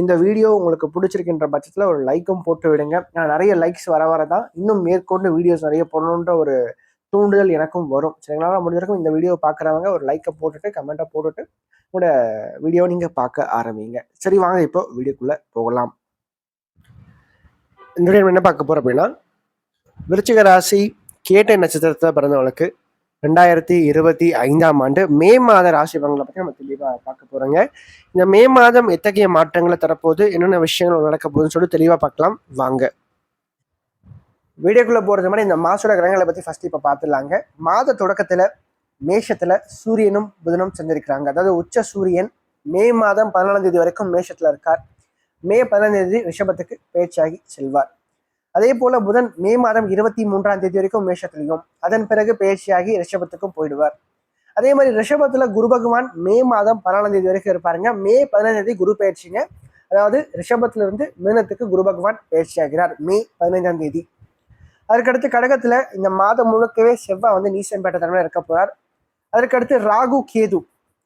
இந்த வீடியோ உங்களுக்கு பிடிச்சிருக்கின்ற பட்சத்தில் ஒரு லைக்கும் போட்டு விடுங்க. நான் நிறைய லைக்ஸ் வர வர தான் இன்னும் மேற்கொண்டு வீடியோஸ் நிறைய போடணுன்ற ஒரு தூண்டுதல் எனக்கும் வரும். சரிங்களா? முடிஞ்ச வரைக்கும் இந்த வீடியோ பார்க்குறவங்க ஒரு லைக்கை போட்டுட்டு கமெண்ட்டை போட்டுட்டு உங்களோட வீடியோ நீங்கள் பார்க்க ஆரம்பிங்க. சரி வாங்க இப்போ வீடியோக்குள்ளே போகலாம். இந்த வீடியோ என்ன பார்க்க போகிறோம் அப்படின்னா விருச்சிக ராசி கேட்டை நட்சத்திரத்தில் பிறந்தவங்களுக்கு ரெண்டாயிரத்தி இருபத்தி ஐந்தாம் ஆண்டு மே மாத ராசி பலன்களை பற்றி நம்ம தெளிவாக பார்க்க போகிறோங்க இந்த மே மாதம் எத்தகைய மாற்றங்களை தரப்போகுது? என்னென்ன விஷயங்கள் நடக்க போகுதுன்னு சொல்லி தெளிவாக பார்க்கலாம். வாங்க. வீடியோக்குள்ளே போகிறது மாதிரி இந்த மாசோட கிரகங்களை பற்றி ஃபஸ்ட்டு இப்போ பார்த்துடலாங்க மாத தொடக்கத்தில் மேஷத்தில் சூரியனும் புதனும் செஞ்சிருக்கிறாங்க அதாவது உச்ச சூரியன் மே மாதம் பதினாலாம் தேதி வரைக்கும் மேஷத்தில் இருக்கார். மே பதினாலாம் தேதி ரிஷபத்துக்கு பேச்சாகி செல்வார். அதே போல புதன் மே மாதம் இருபத்தி மூன்றாம் தேதி வரைக்கும் மேஷத்திலையும் அதன் பிறகு பயிற்சியாகி ரிஷபத்துக்கும் போயிடுவார். அதே மாதிரி ரிஷபத்துல குரு பகவான் மே மாதம் பதினாலாம் தேதி வரைக்கும் இருப்பாருங்க. மே பதினாம் தேதி குரு பயிற்சிங்க. அதாவது ரிஷபத்துல இருந்து மீனத்துக்கு குரு பகவான் பயிற்சி ஆகிறார் மே பதினைஞ்சாம் தேதி. அதுக்கடுத்து கடகத்துல இந்த மாதம் முழுக்கவே செவ்வாய் வந்து நீசம்பேட்டை பேட்ட தன்மையில இருக்க போறார். அதற்கடுத்து ராகு கேது.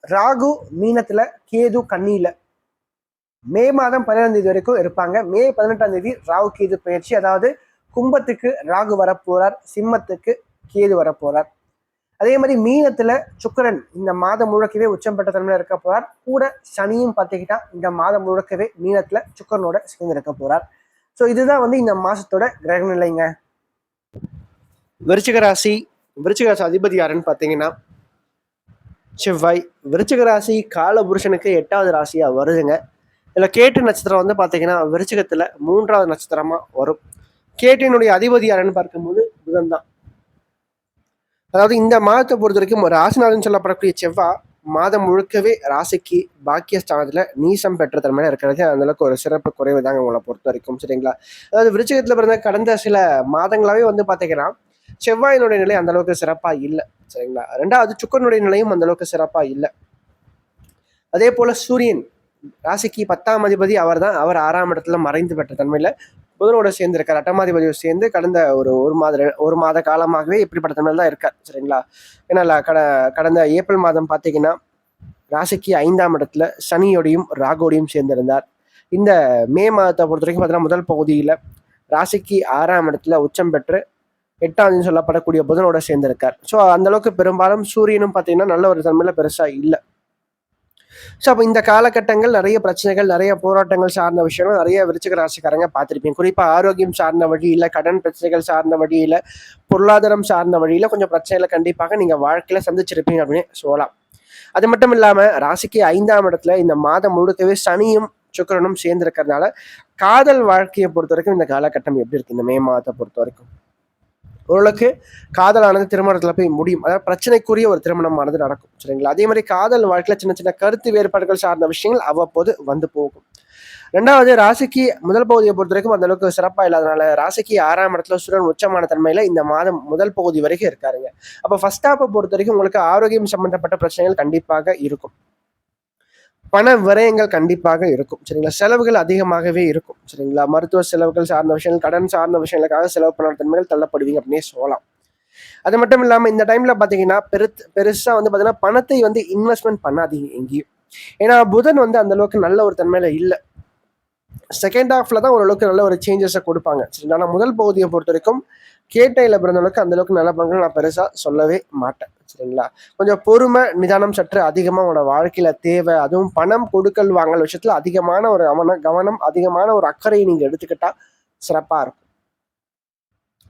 ராகு மீனத்துல கேது கண்ணியில. மே மாதம் பதினேழாம் தேதி வரைக்கும் இருப்பாங்க. மே பதினெட்டாம் தேதி ராகு கேது பயிற்சி. அதாவது கும்பத்துக்கு ராகு வரப்போறார் சிம்மத்துக்கு கேது வரப்போறார். அதே மாதிரி மீனத்துல சுக்கிரன் இந்த மாதம் முழுக்கவே உச்சம் பெற்ற தன்மையில இருக்க போறார். கூட சனியும் பார்த்துக்கிட்டா இந்த மாதம் முழுக்கவே மீனத்துல சுக்கரனோட சேர்ந்து இருக்க போறார். ஸோ இதுதான் வந்து இந்த மாசத்தோட கிரக நிலைங்க. விருச்சிக ராசி விருச்சிக ராசி அதிபதி யாருன்னு பார்த்தீங்கன்னா செவ்வாய். விருச்சிக ராசி காலபுருஷனுக்கு எட்டாவது ராசியா வருதுங்க. இதில் கேட்டு நட்சத்திரம் வந்து பார்த்தீங்கன்னா விருச்சிகத்தில் மூன்றாவது நட்சத்திரமாக வரும். கேட்டினுடைய அதிபதி யாருன்னு பார்க்கும்போது புதன் தான். அதாவது இந்த மாதத்தை பொறுத்த வரைக்கும் ஒரு ராசிநாதன் சொல்லப்படக்கூடிய செவ்வாய் மாதம் முழுக்கவே ராசிக்கு பாக்கியஸ்தானத்துல நீசம் பெற்ற தன்மையில இருக்கிறது. அந்தளவுக்கு ஒரு சிறப்பு குறைவு தாங்க உங்களை பொறுத்த வரைக்கும் சரிங்களா? அதாவது விருச்சகத்தில் பிறந்த கடந்த சில மாதங்களாகவே வந்து பார்த்தீங்கன்னா செவ்வாயினுடைய நிலை அந்த அளவுக்கு இல்லை சரிங்களா? ரெண்டாவது சுக்கரனுடைய நிலையும் அந்த அளவுக்கு இல்லை. அதே போல சூரியன் ராசிக்கு பத்தாம் அதிபதி அவர் தான் அவர் ஆறாம் இடத்துல மறைந்து பெற்ற தன்மையில் புதனோட சேர்ந்து இருக்கார் அட்டமாதிபதியோடு சேர்ந்து கடந்த ஒரு ஒரு மாத ஒரு மாத காலமாகவே இப்படிப்பட்ட தன்மையில் தான் இருக்கார். சரிங்களா? ஏன்னா கட கடந்த ஏப்ரல் மாதம் பார்த்தீங்கன்னா ராசிக்கு ஐந்தாம் இடத்துல சனியோடையும் ராகோடையும் சேர்ந்திருந்தார். இந்த மே மாதத்தை பொறுத்த வரைக்கும் பார்த்தீங்கன்னா முதல் பகுதியில் ராசிக்கு ஆறாம் இடத்துல உச்சம் பெற்று எட்டாம் சொல்லப்படக்கூடிய புதனோட சேர்ந்திருக்கார். ஸோ அந்தளவுக்கு பெரும்பாலும் சூரியனும் பார்த்தீங்கன்னா நல்ல ஒரு தன்மையில் பெருசாக இல்லை. ஸோ அப்போ இந்த காலகட்டங்கள் நிறைய பிரச்சனைகள் நிறைய போராட்டங்கள் சார்ந்த விஷயங்கள் நிறைய விருச்சிக ராசிக்காரங்க பார்த்துருப்பீங்க. குறிப்பாக ஆரோக்கியம் சார்ந்த வழியில் கடன் பிரச்சனைகள் சார்ந்த வழியில் பொருளாதாரம் சார்ந்த வழியில் கொஞ்சம் பிரச்சனைகளை கண்டிப்பாக நீங்கள் வாழ்க்கையில் சந்திச்சிருப்பீங்க அப்படின்னு சொல்லலாம். அது மட்டும் இல்லாமல் ராசிக்கு ஐந்தாம் இடத்துல இந்த மாதம் முழுக்கவே சனியும் சுக்கரனும் சேர்ந்திருக்கிறதுனால காதல் வாழ்க்கையை பொறுத்த வரைக்கும் இந்த காலகட்டம் எப்படி இருக்கு? இந்த மே மாதத்தை பொறுத்த வரைக்கும் ஓரளவுக்கு காதலானது திருமணத்தில் போய் முடியும். அதாவது பிரச்சனைக்குரிய ஒரு திருமணமானது நடக்கும். சரிங்களா? அதே மாதிரி காதல் வாழ்க்கையில் சின்ன சின்ன கருத்து வேறுபாடுகள் சார்ந்த விஷயங்கள் அவ்வப்போது வந்து போகும். ரெண்டாவது ராசிக்கு முதல் பகுதியை பொறுத்த வரைக்கும் அந்த அளவுக்கு சிறப்பா இல்லாதனால ராசிக்கு ஆறாம் இடத்துல சுரன் உச்சமான தன்மையில் இந்த மாதம் முதல் பகுதி வரைக்கும் இருக்காருங்க. அப்போ ஃபர்ஸ்ட் ஹாப்பை பொறுத்த வரைக்கும் உங்களுக்கு ஆரோக்கியம் சம்பந்தப்பட்ட பிரச்சனைகள் கண்டிப்பாக இருக்கும். பண விரயங்கள் கண்டிப்பாக இருக்கும். சரிங்களா? செலவுகள் அதிகமாகவே இருக்கும். சரிங்களா? மருத்துவ செலவுகள் சார்ந்த விஷயங்கள் கடன் சார்ந்த விஷயங்களுக்காக செலவு பண்ண தன்மைகள் தள்ளப்படுவீங்க அப்படின்னே சொல்லலாம். அது மட்டும் இல்லாமல் இந்த டைம்ல பார்த்தீங்கன்னா பெருத் பெருசாக வந்து பார்த்தீங்கன்னா பணத்தை வந்து இன்வெஸ்ட்மெண்ட் பண்ணாதீங்க எங்கேயும். ஏன்னா புதன் வந்து அந்த அளவுக்கு நல்ல ஒரு தன்மையில இல்லை. செகண்ட் ஹாஃப்ல தான் ஓரளவுக்கு நல்ல ஒரு சேஞ்சஸை கொடுப்பாங்க. சரிங்களா ஆனால் முதல் பகுதியை பொறுத்த வரைக்கும் கேட்டையில் பிறந்தவளுக்கு அந்த அளவுக்கு நல்ல பலன்கள் நான் பெருசாக சொல்லவே மாட்டேன். சரிங்களா? கொஞ்சம் பொறுமை நிதானம் சற்று அதிகமாக உங்களோட வாழ்க்கையில் தேவை. அதுவும் பணம் கொடுக்கல் வாங்கல் விஷயத்தில் அதிகமான ஒரு கவனம் கவனம் அதிகமான ஒரு அக்கறையை நீங்கள் எடுத்துக்கிட்டால் சிறப்பாக இருக்கும்.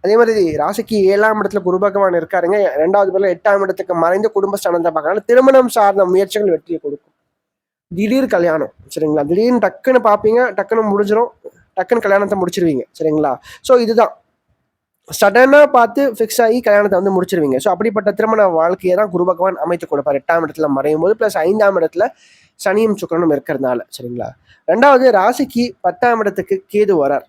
அதே மாதிரி ராசிக்கு ஏழாம் இடத்துல குரு பகவான் இருக்காருங்க. ரெண்டாவது பேரில் எட்டாம் இடத்துக்கு குடும்ப குடும்பஸ்தானத்தை பார்க்கறாங்க திருமணம் சார்ந்த முயற்சிகள் வெற்றியை கொடுக்கும். திடீர் கல்யாணம் சரிங்களா? திடீர்னு டக்குன்னு பார்ப்பீங்க டக்குன்னு முடிஞ்சிடும் டக்குன்னு கல்யாணத்தை முடிச்சிருவீங்க சரிங்களா? ஸோ இதுதான். சடனாக பார்த்து ஃபிக்ஸ் ஆகி கல்யாணத்தை வந்து முடிச்சிருவீங்க. ஸோ அப்படிப்பட்ட திருமண வாழ்க்கையை தான் குரு பகவான் அமைத்து கொடுப்பார். எட்டாம் இடத்துல மறையும் போது ப்ளஸ் ஐந்தாம் இடத்துல சனியும் சுக்கரனும் இருக்கிறதுனால சரிங்களா? ரெண்டாவது ராசிக்கு பத்தாம் இடத்துக்கு கேது வரார்.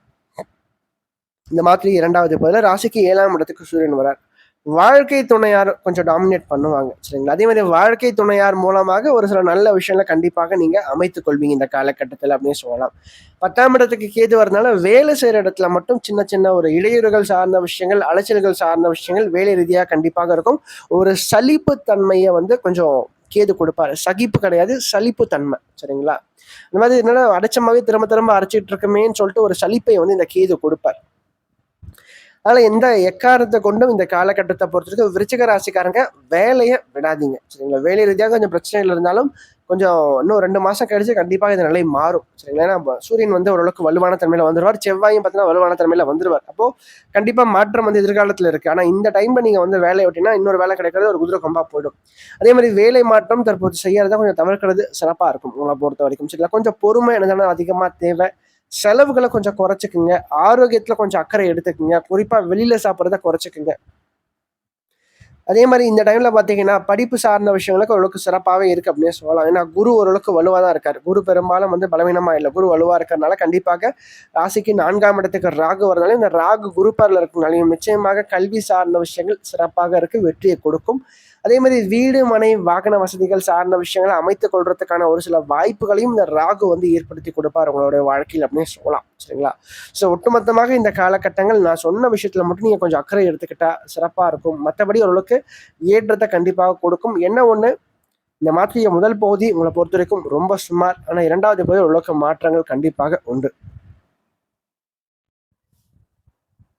இந்த மாதிரி இரண்டாவது பதில் ராசிக்கு ஏழாம் இடத்துக்கு சூரியன் வரார். வாழ்க்கை துணையார் கொஞ்சம் டாமினேட் பண்ணுவாங்க சரிங்களா? அதே மாதிரி வாழ்க்கை துணையார் மூலமாக ஒரு சில நல்ல விஷயங்களை கண்டிப்பாக நீங்க அமைத்துக் கொள்வீங்க இந்த காலகட்டத்தில் அப்படின்னு சொல்லலாம். பத்தாம் இடத்துக்கு கேது வரதுனால வேலை செய்யற இடத்துல மட்டும் சின்ன சின்ன ஒரு இடையூறுகள் சார்ந்த விஷயங்கள் அலைச்சல்கள் சார்ந்த விஷயங்கள் வேலை ரீதியாக கண்டிப்பாக இருக்கும். ஒரு சலிப்பு தன்மையை வந்து கொஞ்சம் கேது கொடுப்பாரு. சகிப்பு கிடையாது சலிப்பு தன்மை சரிங்களா? இந்த மாதிரி என்னன்னா அடைச்சமாவே திரும்ப திரும்ப அரைச்சிட்டு இருக்குமேன்னு சொல்லிட்டு ஒரு சலிப்பை வந்து இந்த கேது கொடுப்பார். அதனால எந்த எக்காரத்தை கொண்டும் இந்த காலகட்டத்தை பொறுத்தவரைக்கும் விருச்சிக ராசிக்காரங்க வேலையை விடாதீங்க. சரிங்களா? வேலை ரீதியாக கொஞ்சம் பிரச்சனைகள் இருந்தாலும் கொஞ்சம் இன்னும் ரெண்டு மாசம் கழிச்சு கண்டிப்பாக இந்த நிலை மாறும். சரிங்களா? ஏன்னா சூரியன் வந்து ஓரளவுக்கு வலுவான தன்மையில வந்துருவார். செவ்வாயும் பார்த்தீங்கன்னா வலுவான தன்மையில வந்துருவார். அப்போ கண்டிப்பா மாற்றம் வந்து எதிர்காலத்துல இருக்கு. ஆனா இந்த டைம்ல நீங்க வந்து வேலையை விட்டீங்கன்னா இன்னொரு வேலை கிடைக்கிறது ஒரு குதிரை கொம்பா போயிடும். அதே மாதிரி வேலை மாற்றம் தற்போது செய்யறதா கொஞ்சம் தவிர்க்கிறது சிறப்பா இருக்கும் உங்களை பொறுத்த வரைக்கும். சரிங்களா? கொஞ்சம் பொறுமை என்னதான அதிகமா தேவை. செலவுகளை கொஞ்சம் குறைச்சிக்குங்க. ஆரோக்கியத்துல கொஞ்சம் அக்கறை எடுத்துக்குங்க. குறிப்பா வெளியில சாப்பிட்றத குறைச்சிக்குங்க. அதே மாதிரி இந்த டைம்ல பாத்தீங்கன்னா படிப்பு சார்ந்த விஷயங்களுக்கு ஓரளவுக்கு சிறப்பாகவே இருக்கு அப்படின்னு சொல்லலாம். ஏன்னா குரு ஓரளவுக்கு வலுவாக தான் இருக்காரு. குரு பெரும்பாலும் வந்து பலவீனமா இல்லை. குரு வலுவா இருக்கிறதுனால கண்டிப்பாக ராசிக்கு நான்காம் இடத்துக்கு ராகு வரதுனால இந்த ராகு குரு பார்ல இருக்கனாலையும் நிச்சயமாக கல்வி சார்ந்த விஷயங்கள் சிறப்பாக இருக்கு. வெற்றியை கொடுக்கும். அதே மாதிரி வீடு மனை வாகன வசதிகள் சார்ந்த விஷயங்களை அமைத்துக் கொள்றதுக்கான ஒரு சில வாய்ப்புகளையும் இந்த ராகு வந்து ஏற்படுத்தி கொடுப்பார் உங்களுடைய வாழ்க்கையில் அப்படின்னு சொல்லலாம். சரிங்களா? ஸோ ஒட்டுமொத்தமாக இந்த காலகட்டங்கள் நான் சொன்ன விஷயத்துல மட்டும் நீங்க கொஞ்சம் அக்கறை எடுத்துக்கிட்டா சிறப்பா இருக்கும். மற்றபடி ஓரளவுக்கு ஏற்றத்தை கண்டிப்பாக கொடுக்கும். என்ன ஒண்ணு? இந்த மாற்றிய முதல் பகுதி உங்களை பொறுத்த வரைக்கும் ரொம்ப சுமார் ஆனால் இரண்டாவது பகுதி ஓரளவுக்கு மாற்றங்கள் கண்டிப்பாக உண்டு.